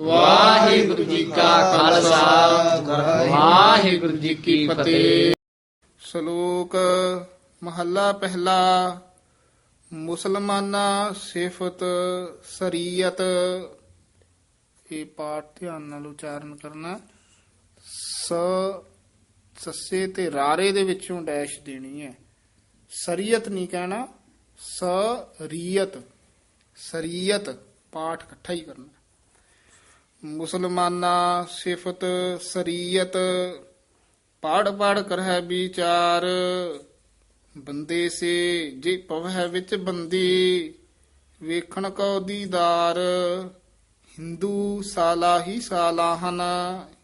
ਵਾਹਿਗੁਰੂ ਜੀ ਕਾ ਖਾਲਸਾ। ਵਾਹਿਗੁਰੂ ਜੀ ਕੀ ਫਤਿਹ। ਸ਼ਲੋਕ ਮਹੱਲਾ ਪਹਿਲਾ। ਮੁਸਲਮਾਨਾ ਸਿਫਤ ਸਰੀਅਤ। ਇਹ ਪਾਠ ਧਿਆਨ ਨਾਲ ਉਚਾਰਨ ਕਰਨਾ। ਸ, ਸੱਸੇ ਤੇ ਰਾਰੇ ਦੇ ਵਿੱਚੋਂ ਡੈਸ਼ ਦੇਣੀ ਹੈ। ਸਰੀਅਤ ਨਹੀਂ ਕਹਿਣਾ। ਸਰੀਅਤ। ਸਰੀਅਤ ਪਾਠ ਇਕੱਠਾ ਹੀ ਕਰਨਾ। ਮੁਸਲਮਾਨਾ ਸਿਫਤ ਸਰੀਅਤ ਪੜ ਪੜ ਕਰਹਿ ਵਿਚਾਰ, ਬੰਦੇ ਸੇ ਜੇ ਪਵਹਿ ਵਿੱਚ ਬੰਦੀ, ਵੇਖਣ ਕੋ ਦੀਦਾਰ। ਹਿੰਦੂ ਸਾਲਾਹੀ ਸਾਲਾਹਨ,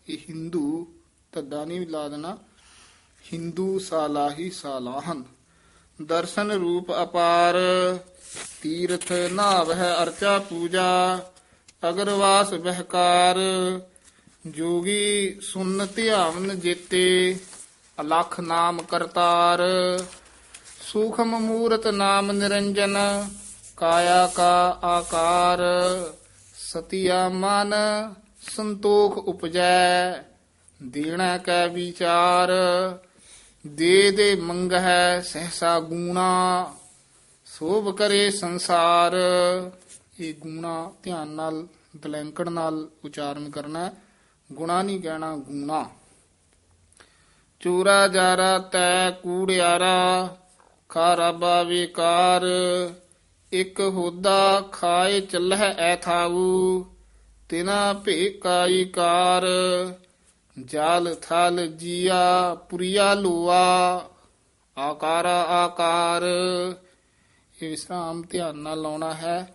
ਇਹ ਹਿੰਦੂ ਤੱਦਾ ਨਹੀਂ ਲਾ ਦੇਣਾ, ਹਿੰਦੂ ਸਾਲਾਹੀ ਸਾਲਾਹਨ। ਦਰਸ਼ਨ ਰੂਪ ਅਪਾਰ, ਤੀਰਥ ਨਾਵਹਿ ਅਰਚਾ ਪੂਜਾ ਅਗਰਵਾਸ ਬਹਿਕਾਰ ਜੋਗੀ ਸੁਨ ਧਿਆਵਨ ਜੇਤੇ, ਅਲਖ ਨਾਮ ਕਰਤਾਰ, ਸੂਖਮ ਮੂਰਤ ਨਾਮ ਨਿਰੰਜਨ, ਕਾਇਆ ਕਾ ਆਕਾਰ, ਸਤਿਆ ਮਨ ਸੰਤੋਖ ਉਪਜੈ, ਦੇਣਾ ਕੈ ਵਿਚਾਰ, ਦੇ ਦੇ ਮੰਗਹਿ ਸਹਸਾ ਗੂਣਾ, ਸੋਭ ਕਰੇ ਸੰਸਾਰ। ਇਹ ਗੂਣਾ ਧਿਆਨ ਨਾਲ ਬਲੈਂਕੜ ਨਾਲ ਉਚਾਰਨ ਕਰਨਾ ਗੁਣਾ ਨਹੀਂ ਕਹਿਣਾ, ਗੂਣਾ। ਚੂਰਾ ਜਾਰਾ, ਤੈ ਕੂੜਿਆਰਾ ਖਾਰਾਬਾ ਵਿਕਾਰ ਇੱਕ ਹੋਦਾ ਖਾਏ ਚੱਲਹਿ ਐ ਥਾਊ, ਤਿਨਾ ਭੇਕਾਈ ਕਾਰ। ਜਾਲ ਥਲ ਜੀਆ, ਪੁਰੀਆ ਲੋਆ, ਆਕਾਰ ਆਕਾਰ। ਇਹ ਵਿਸਰਾਮ ਧਿਆਨ ਨਾਲ ਲਾਉਣਾ ਹੈ।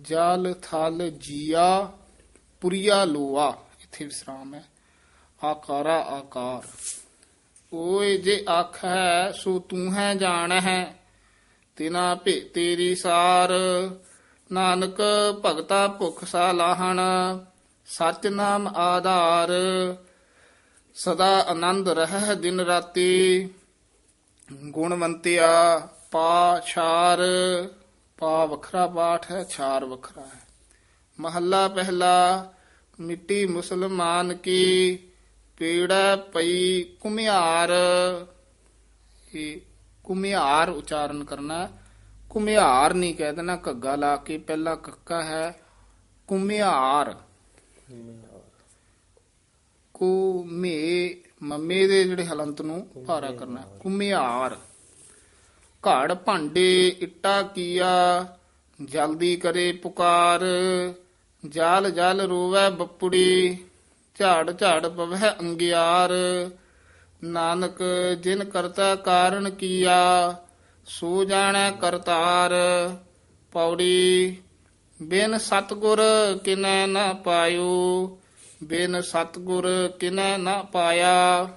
ਜਲ ਥਲ ਜੀਆ ਪੁਰੀਆ ਲੋਆ। ਇੱਥੇ ਵਿਸਰਾਮ ਹੈ। ਆਕਾਰਾ ਆਕਾਰ। ਓਏ ਜੇ ਆਖੈ, ਸੋ ਤੂੰ ਹੈ ਜਾਣ ਹੈ ਤਿਨਾ ਭੇ ਤੇਰੀ ਸਾਰ। ਨਾਨਕ ਭਗਤਾ ਭੁਖ ਸਾਲਾਹਣ ਸਚ ਨਾਮ ਆਧਾਰ। ਸਦਾ ਆਨੰਦ ਰਹਿ ਦਿਨ ਰਾਤੀ। ਗੁਣਵੰਤਿਆ ਪਾ ਪਾ ਵੱਖਰਾ ਪਾਠ ਹੈ ਛਾਰ ਵੱਖਰਾ ਹੈ ਮਹੱਲਾ ਪਹਿਲਾ, ਮਿੱਟੀ ਮੁਸਲਮਾਨ ਕੀ, ਪੀੜਾ ਪਈ ਕੁਮਿਆਰ ਇਹ ਕੁਮਿਆਰ ਉਚਾਰਨ ਕਰਨਾ ਹੈ। ਕੁਮਿਆਰ ਨਹੀਂ ਕਹਿ ਦੇਣਾ, ਘੱਗਾ ਲਾ ਕੇ ਪਹਿਲਾ ਕੱਕਾ ਹੈ ਕੁਮਿਆਰ ਕੁ ਮੰਮੇ ਦੇ ਜਿਹੜੇ ਹਲੰਤ ਨੂੰ ਭਾਰਾ ਕਰਨਾ ਹੈ। ਕੁਮਿਆਰ ਘੜ ਭਾਂਡੇ ਇੱਟਾ ਕੀਆ, ਜਲਦੀ ਕਰੇ ਪੁਕਾਰ। ਜਲ ਜਲ ਰੋਵੈ ਬੱਪੜੀ, ਝਾੜ ਝਾੜ ਪਵੈ ਅੰਗਿਆਰ। ਨਾਨਕ, ਜਿਨ ਕਰਤਾ ਕਾਰਨ ਕੀਆ, ਸੋ ਜਾਣੈ ਕਰਤਾਰ। ਪੌੜੀ, ਬਿਨ ਸਤਗੁਰ ਕਿਨੈ ਨਾ ਪਾਇਓ, ਬਿਨ ਸਤਗੁਰ ਕਿਨੈ ਨਾ ਪਾਇਆ।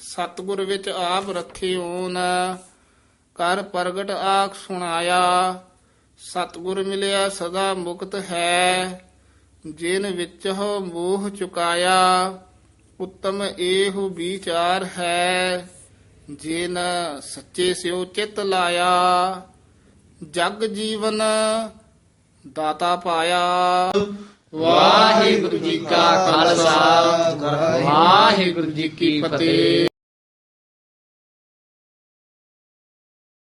ਸਤਗੁਰ ਵਿੱਚ ਆਪ ਰੱਖਿਓ ਨਾ ਕਰ ਪ੍ਰਗਟ ਆਖ ਸੁਣਾਇਆ। ਸਤਗੁਰ ਮਿਲਿਆ ਸਦਾ ਮੁਕਤ ਹੈ। ਜਿਨ ਵਿੱਚ ਹੋ ਮੋਹ ਚੁਕਾਇਆ ਉੱਤਮ ਇਹੋ ਵਿਚਾਰ ਹੈ। ਜਿਨ ਸੱਚੇ ਸਿਓ ਚਿਤ ਲਾਇਆ ਜਗ ਜੀਵਨ ਦਾਤਾ ਪਾਇਆ। ਵਾਹਿਗੁਰੂ ਜੀ ਕਾ ਖਾਲਸਾ ਵਾਹਿਗੁਰੂ ਜੀ ਕੀ ਫਤਿਹ।